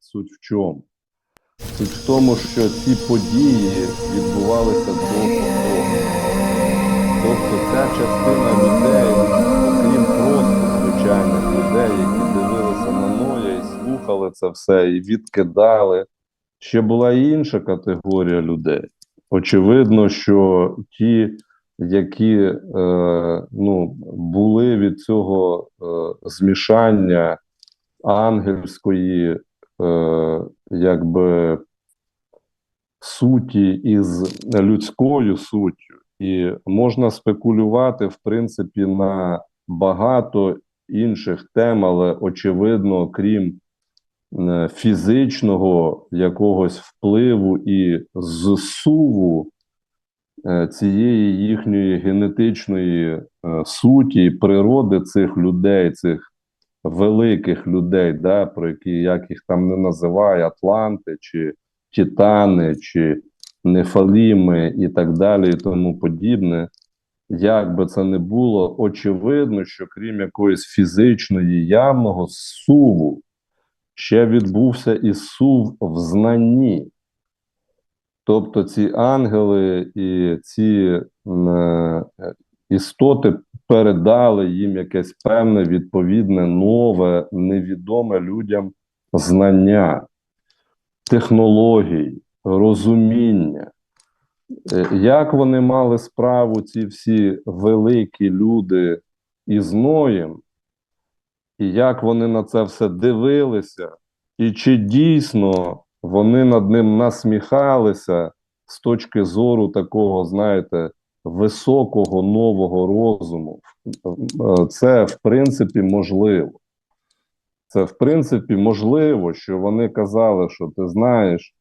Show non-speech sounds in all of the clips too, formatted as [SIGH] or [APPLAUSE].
суть в чому? Суть в тому, що ці події відбувалися до того. Тобто ця частина людей, окрім просто звичайних людей, які дивилися на Ноя і слухали це все, і відкидали. Ще була інша категорія людей. Очевидно, що ті, які е, ну, були від цього е, змішання ангельської, е, якби суті із людською суттю, і можна спекулювати, в принципі, на багато інших тем, але очевидно, крім е, фізичного якогось впливу і зсуву е, цієї їхньої генетичної е, суті, природи цих людей, цих великих людей, да, про які як їх там не називає, Атланти чи Титани, чи Нефаліми і так далі, і тому подібне. Як би це не було, очевидно, що крім якоїсь фізичної явного суву, ще відбувся і сув в знанні. Тобто ці ангели і ці е, істоти передали їм якесь певне, відповідне, нове, невідоме людям знання, технологій, розуміння. Е, Як вони мали справу, ці всі великі люди із Ноєм, і як вони на це все дивилися, і чи дійсно вони над ним насміхалися з точки зору такого, знаєте, високого нового розуму, це в принципі можливо. Це в принципі можливо, що вони казали, що ти знаєш,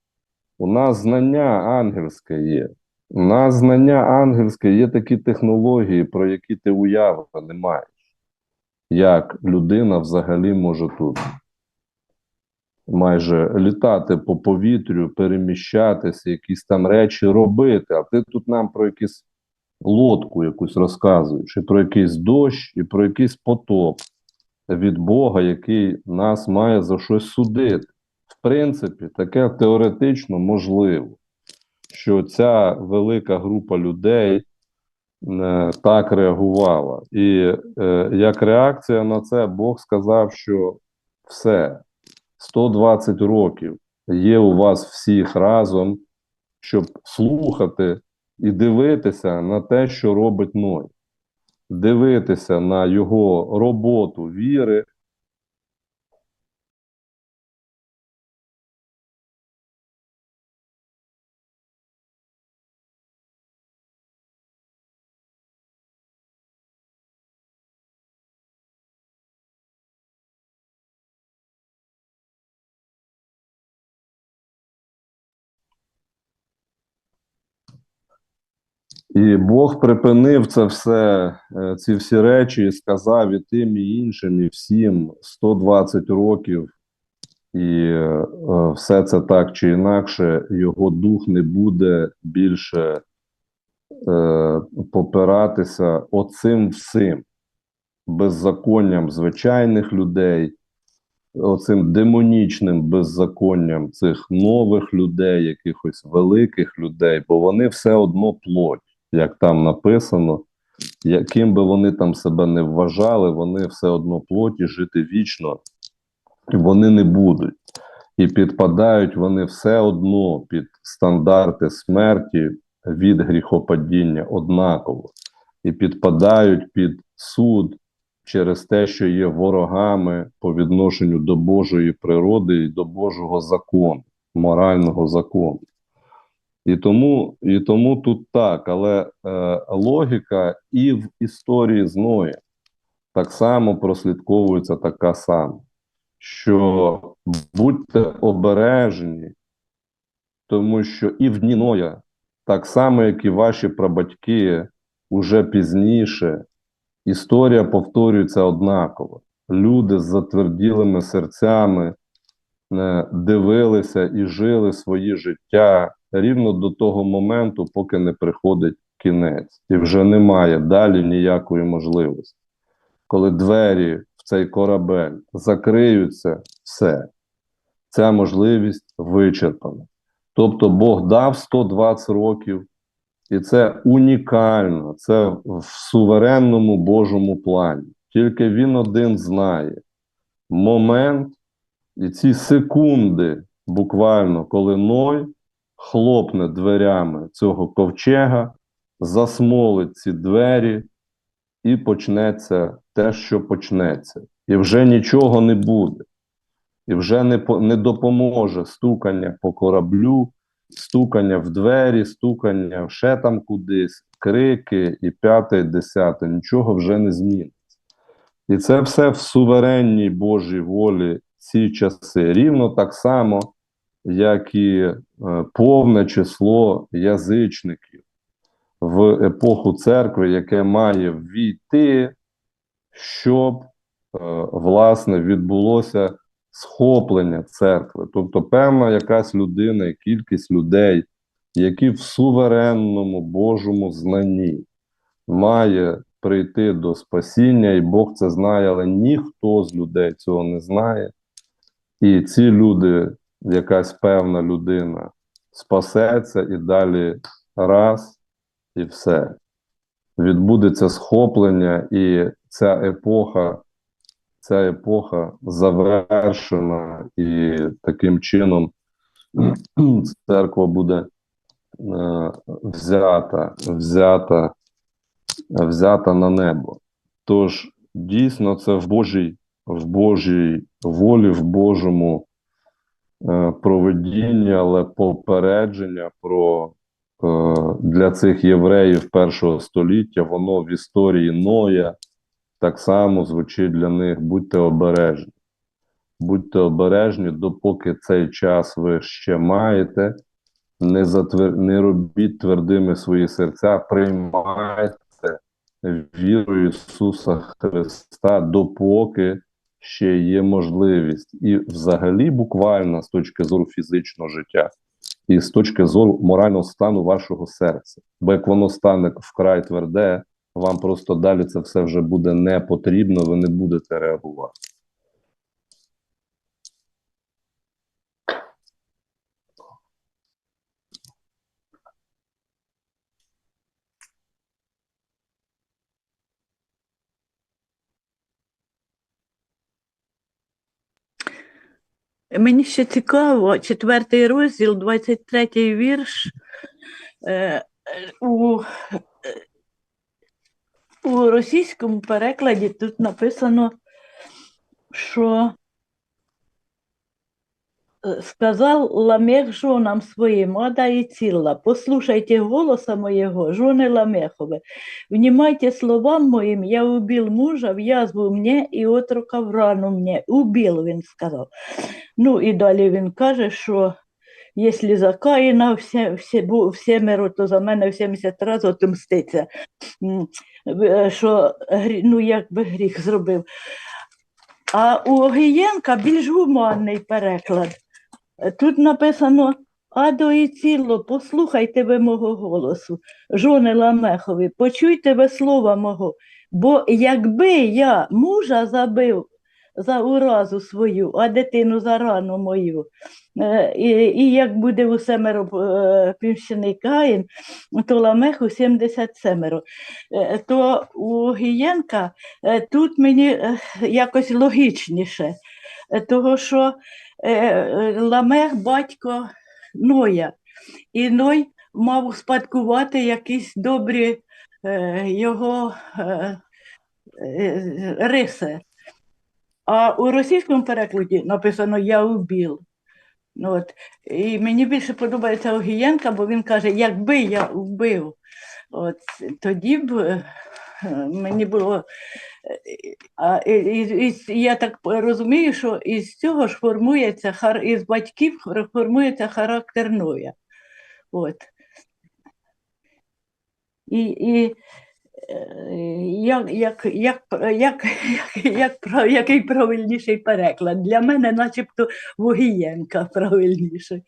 у нас знання ангельське є. У нас знання ангельське є такі технології, про які ти уяви не маєш. Як людина взагалі може тут майже літати по повітрю, переміщатися, якісь там речі робити, а ти тут нам про якусь лодку якусь розказуєш, і про якийсь дощ, і про якийсь потоп від Бога, який нас має за щось судити. В принципі, таке теоретично можливо, що ця велика група людей е, так реагувала. І е, як реакція на це, Бог сказав, що все, 120 років є у вас всіх разом, щоб слухати і дивитися на те, що робить Ной. Дивитися на його роботу віри, І Бог припинив це все, е, ці всі речі, і сказав і тим, і іншим, і всім 120 років, і е, все це так чи інакше, його дух не буде більше е, попиратися оцим всім беззаконням звичайних людей, оцим демонічним беззаконням цих нових людей, якихось великих людей, бо вони все одно плоть як там написано, яким би вони там себе не вважали, вони все одно плоті жити вічно вони не будуть. І підпадають вони все одно під стандарти смерті від гріхопадіння однаково, і підпадають під суд через те, що є ворогами по відношенню до Божої природи і до Божого закону, морального закону. І тому і тому тут так, але е, логіка і в історії з Ноєм так само прослідковується така сама, що будьте обережні, тому що і в дні Ноя, так само, як і ваші прабатьки, уже пізніше, історія повторюється однаково. Люди з затверділими серцями е, дивилися і жили свої життя рівно до того моменту, поки не приходить кінець, і вже немає далі ніякої можливості. Коли двері в цей корабель закриються, все. ця можливість вичерпана. Тобто Бог дав 120 років, і це унікально, це в суверенному Божому плані. Тільки він один знає момент і ці секунди, буквально, коли Ной хлопне дверями цього ковчега, засмолить ці двері, і почнеться те, що почнеться. І вже нічого не буде. І вже не, не допоможе стукання по кораблю, стукання в двері, стукання ще там кудись, крики і п'яте, і десяте. Нічого вже не зміниться. І це все в суверенній Божій волі ці часи. Рівно так само, як і е, повне число язичників в епоху церкви, яке має ввійти, щоб е, власне відбулося схоплення церкви. Тобто, певна якась людина кількість людей, які в суверенному Божому знанні має прийти до спасіння, і Бог це знає, але ніхто з людей цього не знає. І ці люди, якась певна людина, спасеться і далі раз, і все. Відбудеться схоплення, і ця епоха, ця епоха завершена, і таким чином церква буде е, взята, взята, взята на небо. Тож дійсно це в Божій, в Божій волі, в Божому е, проведінні, але попередження про е, для цих євреїв першого століття, воно в історії Ноя так само звучить для них: будьте обережні. Будьте обережні, допоки цей час ви ще маєте, не, затвер... не робіть твердими свої серця, приймайте віру Ісуса Христа, допоки ще є можливість. І взагалі, буквально з точки зору фізичного життя, і з точки зору морального стану вашого серця. Бо як воно стане вкрай тверде, вам просто далі це все вже буде не потрібно, ви не будете реагувати. Мені ще цікаво, четвертий розділ, 23 вірш. Е, у, у російському перекладі тут написано, що сказав Ламех жонам своїм, Ада і ціла, послушайте голоса моєго, жони Ламехове, внимайте словам моїм, я убил мужа, в язву мне і отрока в рану мне. Убил, він сказав. Ну і далі він каже, що якщо за Каїна все, все, бу- всемеро, то за мене в 70 разів отомститься. Е, Що ну, якби гріх зробив. А у Огієнка більш гуманний переклад. Тут написано Адо і ціло, послухайте ви мого голосу, жони Ламехові, почуйте ви слова мого, бо якби я мужа забив за уразу свою, а дитину за рану мою, е, і, і як буде у семеро е, півщений Каїн, то Ламеху 77. Е, То у Гієнка тут мені якось логічніше, того що Ламех батько Ноя, і Ной мав успадкувати якісь добрі е, його е, е, риси. А у російському перекладі написано Я убіл. От. І мені більше подобається Огієнка, бо він каже, якби я вбив, от, тоді б е, мені було. А, і, і, я так розумію, що із цього ж формується із батьків формується характер Ноя. От. І, і е, як, як, як, як, як, як, який правильніший переклад? Для мене начебто Вогієнка правильніший.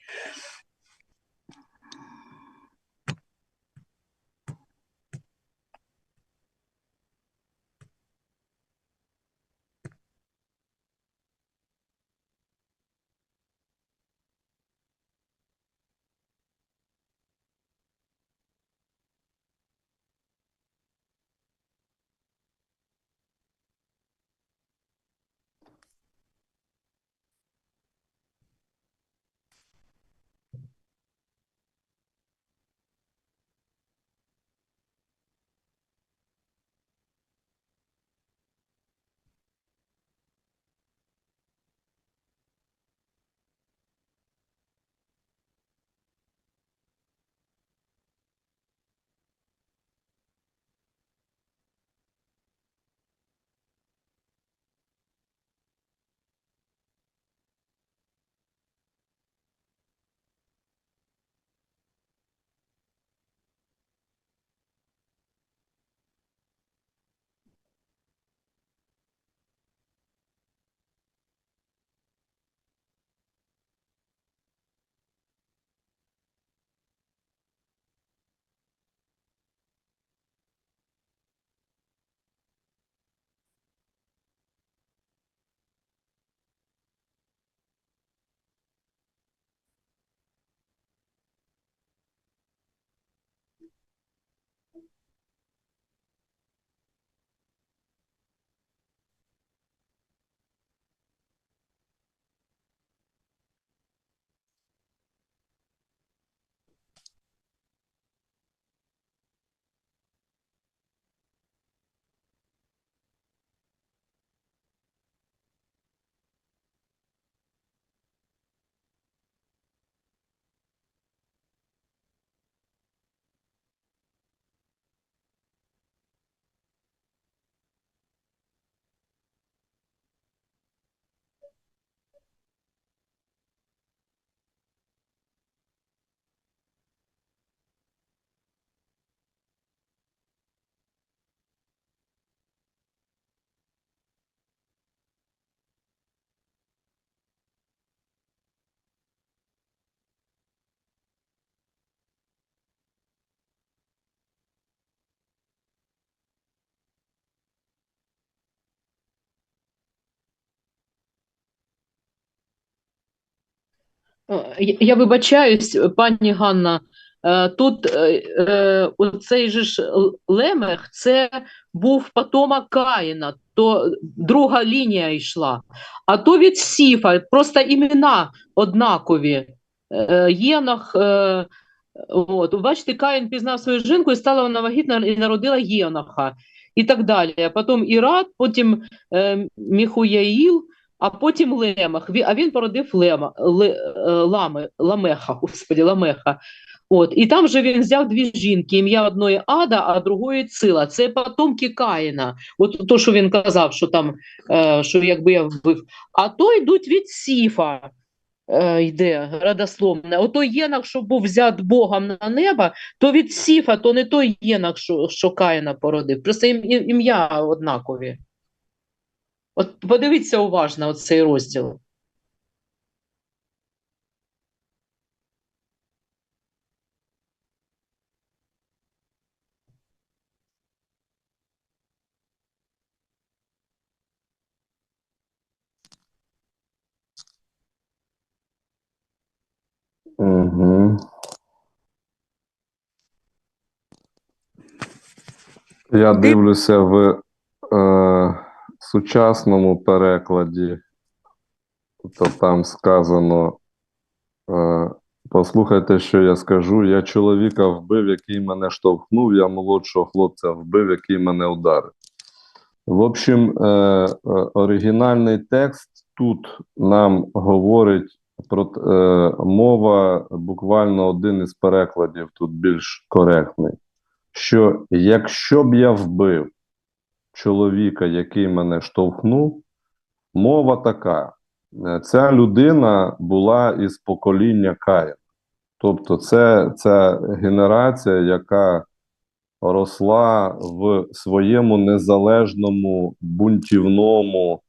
Я я вибачаюсь, пані Ганна. е, Тут е, е, оцей же ж Лемех, це був потомок Каїна, то друга лінія йшла. А то від Сіфа, просто імена однакові. Е, Єнох, е, от, бачите, Каїн пізнав свою жінку і стала вона вагітна і народила Єноха. І так далі. Потім Ірат, потім е, Міхуяїл, а потім Лемах. А він породив Лема, е, Лами, Ламеха, господі, Ламеха. От, і там же він взяв дві жінки, ім'я одної Ада, а другої Цила. Це потомки Каїна. От то, що він казав, що там, е, що якби я вбив. А то йдуть від Сіфа. Е, йде родословне. Ото Єнах, що був взят Богом на небо, то від Сіфа, то не той Єнах, що, що Каїна породив. Просто ім, ім- ім'я однакові. От подивіться уважно от цей розділ. Угу. Я дивлюся в е, сучасному перекладі, то там сказано, е, послухайте, що я скажу. Я чоловіка вбив, який мене штовхнув, я молодшого хлопця вбив, який мене ударив. В общем, е, е, оригінальний текст тут нам говорить про мова, буквально один із перекладів тут більш коректний. Що якщо б я вбив чоловіка, який мене штовхнув, мова така: е, ця людина була із покоління Каїна. Тобто, це ця генерація, яка росла в своєму незалежному бунтівному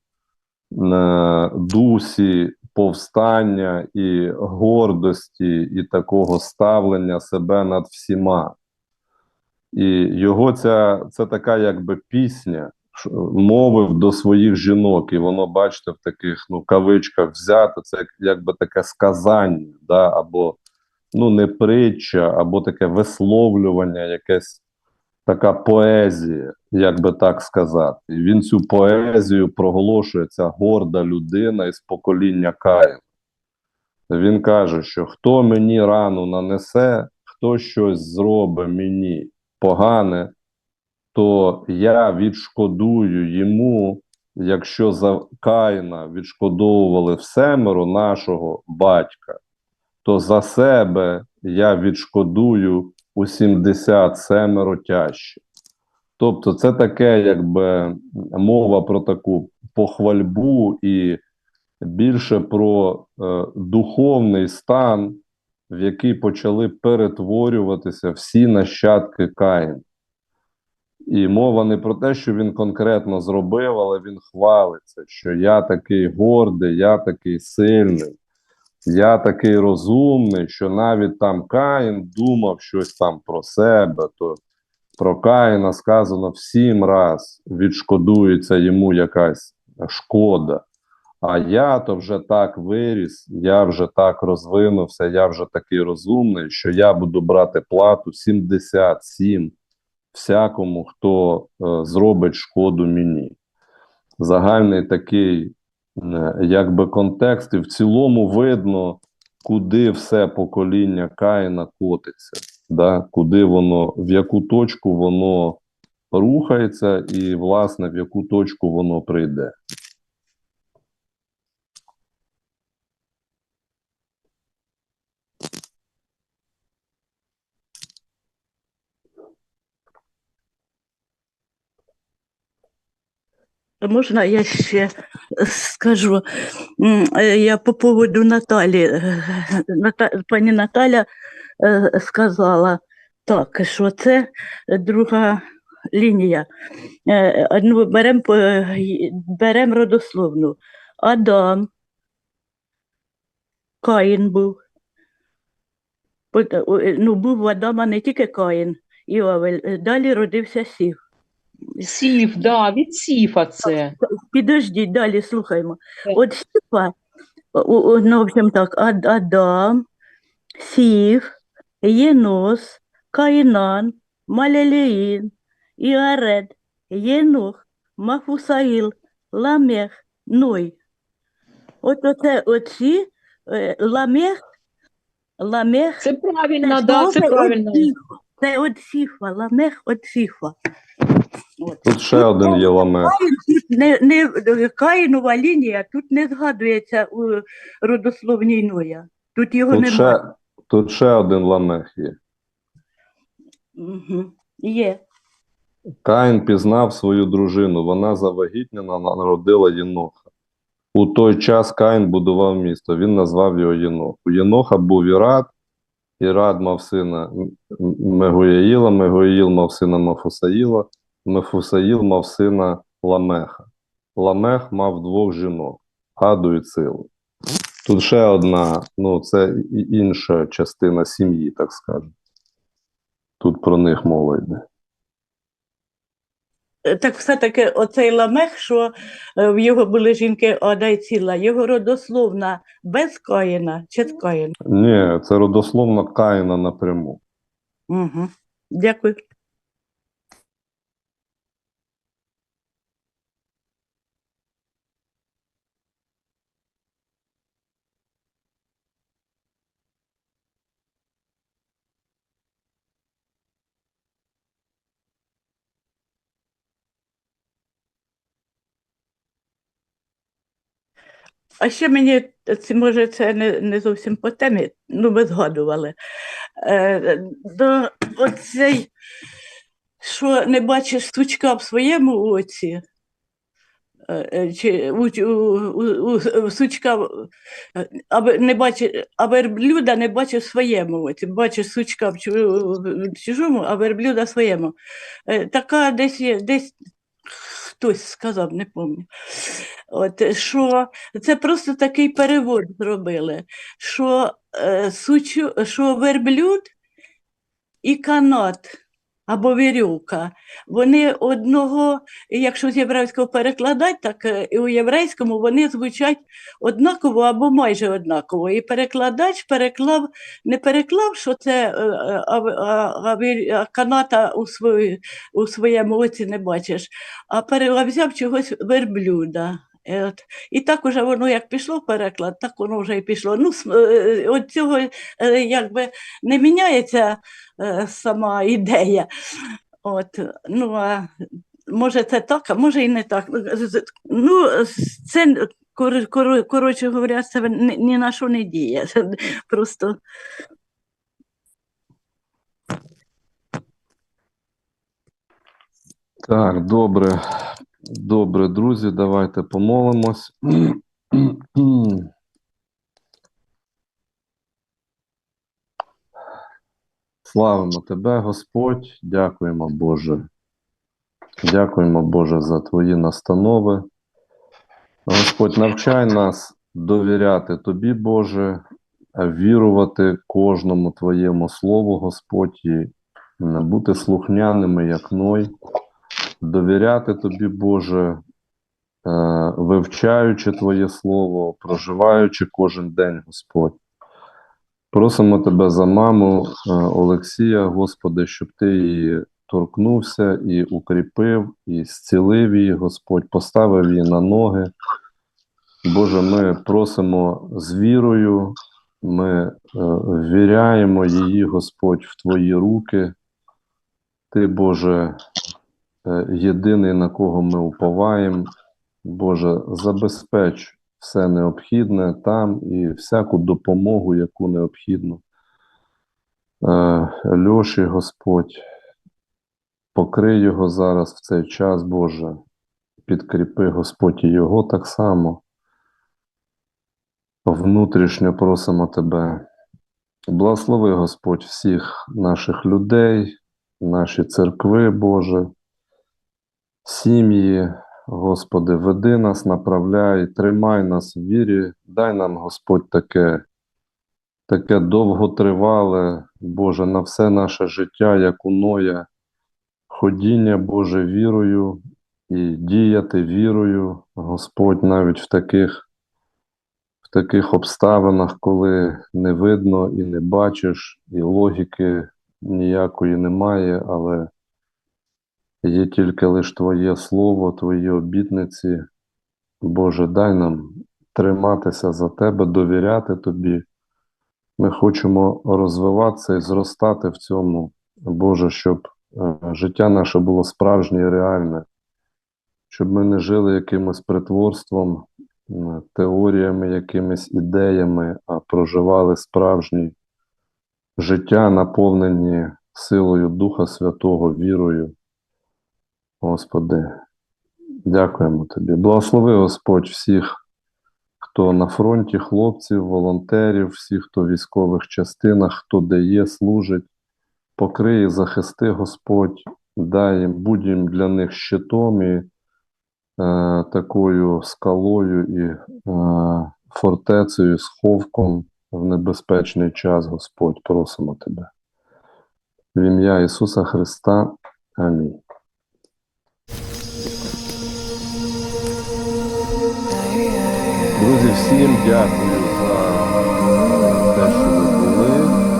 е, дусі повстання і гордості, і такого ставлення себе над всіма. І його ця це така якби пісня мовив до своїх жінок, і воно, бачите, в таких ну, кавичках взято, це як- якби таке сказання, да, або ну, не притча, або таке висловлювання, якесь така поезія, як би так сказати. І він цю поезію проголошує, ця горда людина із покоління Каїна. Він каже, що хто мені рану нанесе, хто щось зробить мені погане, то я відшкодую йому, якщо за Каїна відшкодовували всемеро нашого батька, то за себе я відшкодую у 70 семеро тяжче. Тобто, це таке, якби мова про таку похвальбу і більше про е, духовний стан, в який почали перетворюватися всі нащадки Каїн. І мова не про те, що він конкретно зробив, але він хвалиться, що я такий гордий, я такий сильний, я такий розумний, що навіть там Каїн думав щось там про себе, то про Каїна сказано в сім раз відшкодується йому якась шкода. А я то вже так виріс, я вже так розвинувся, я вже такий розумний, що я буду брати плату 77 всякому, хто е, зробить шкоду мені. Загальний такий, е, якби контекст, і в цілому видно, куди все покоління Каїна котиться, да? куди воно, в яку точку воно рухається, і, власне, в яку точку воно прийде. Можна я ще скажу? Е, Я по поводу Наталі. е, Пані Наталя е, сказала так, що це друга лінія. Беремо берем родословну. Адам, Каїн був. Ну, був у Адама не тільки Каїн і Авель. Далі родився Сів. Сіф, да, від Сіфа це. Підождіть, далі слухаємо. Так. От Сіфа ну, в общем так, Ад- Адам, Сів, Єнос, Каїнан, Малелеїн, Іаред, Єнох, Мафусаїл, Ламех, Ной. От оце оці е, Ламех, Ламех Це правильно, да, це правильно. Сіфа, Це от Сіфа, Ламех от Сіфа. От. Тут ще один є ламех. Тут не, не, Каїнова лінія тут не згадується у родословній Ноя. Тут його Тут немає. ще, тут ще один ламех є. Угу. Є. Каїн пізнав свою дружину, вона завагітнена, народила Єноха. У той час Каїн будував місто, він назвав його Єнох. У Єноха був Ірад, Ірад мав сина М- М- Мегуяїла, Мегуяїл мав сина Мафусаїла, Мефусаїл мав сина Ламеха. Ламех мав двох жінок Аду і Цилу. Тут ще одна, ну це інша частина сім'ї, так скажемо. Тут про них мова йде. Так все-таки оцей ламех, що е, в його були жінки Ада і ціла, його родословна без Каїна чи з Каїна? Ні, це родословно Каїна напряму. Угу. Дякую. А ще мені, може, це не, не зовсім по темі, ну ми згадували. Е, до оцей, що не бачиш сучка в своєму оці, е, е, чи у, у, у, у, сучка, е, а не бачиш, а верблюда не бачиш в своєму оці, бачиш сучка в чужому, а верблюда в своєму. Е, Така десь є, десь хтось сказав, не пам'ятаю. От, що це просто такий перевод зробили, що, е, сучу, що верблюд і канат або вірюка, вони одного, якщо з єврейського перекладати, так е, і у єврейському вони звучать однаково або майже однаково. І перекладач переклав, не переклав, що це е, е, а, а, а, каната у, свої, у своєму оці не бачиш, а пере- взяв чогось верблюда. От. І так уже воно як пішло переклад, так воно вже і пішло. Ну, е, от цього е, якби не міняється е, сама ідея. От, ну, а може це так, а може і не так. З- Ну, це, кор- кор- коротше говоря, це ні, ні на що не діє. [LAUGHS] Просто Так, добре. Добре, друзі, давайте помолимось. Славимо Тебе, Господь, дякуємо, Боже. Дякуємо, Боже, за Твої настанови. Господь, навчай нас довіряти Тобі, Боже, вірувати кожному Твоєму Слову, Господь, і бути слухняними, як Ной, довіряти Тобі, Боже, е, вивчаючи Твоє Слово, проживаючи кожен день, Господь. Просимо Тебе за маму е, Олексія, Господи, щоб Ти її торкнувся і укріпив, і зцілив її, Господь, поставив її на ноги. Боже, ми просимо з вірою, ми е, ввіряємо її, Господь, в Твої руки. Ти, Боже, єдиний, на кого ми уповаємо. Боже, забезпеч все необхідне там і всяку допомогу, яку необхідно. Е, Льоші, Господь, покрий його зараз в цей час, Боже, підкріпи, Господь, і його так само. Внутрішньо просимо Тебе. Благослови, Господь, всіх наших людей, наші церкви, Боже, сім'ї, Господи, веди нас, направляй, тримай нас в вірі, дай нам, Господь, таке, таке довготривале, Боже, на все наше життя, як у Ноя, ходіння, Боже, вірою і діяти вірою, Господь, навіть в таких, таких обставинах, коли не видно і не бачиш, і логіки ніякої немає, але є тільки лише Твоє Слово, Твої обітниці. Боже, дай нам триматися за Тебе, довіряти Тобі. Ми хочемо розвиватися і зростати в цьому, Боже, щоб е, життя наше було справжнє і реальне, щоб ми не жили якимось притворством, теоріями, якимись ідеями, а проживали справжні життя, наповнені силою Духа Святого, вірою. Господи, дякуємо Тобі. Благослови Господь всіх, хто на фронті, хлопців, волонтерів, всіх, хто в військових частинах, хто де є, служить. Покрий, захисти Господь, дай будь їм для них щитом і е, такою скалою і е, фортецею, сховком в небезпечний час, Господь, просимо Тебе. В ім'я Ісуса Христа. Амінь. Всім дякую за те, що ви були,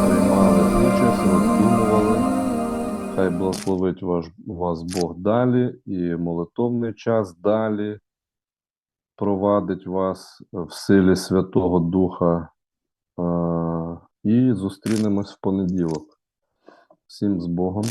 приймали участь, роздумували. Хай благословить ваш, вас Бог далі і молитовний час далі провадить вас в силі Святого Духа. І зустрінемось в понеділок. Всім з Богом.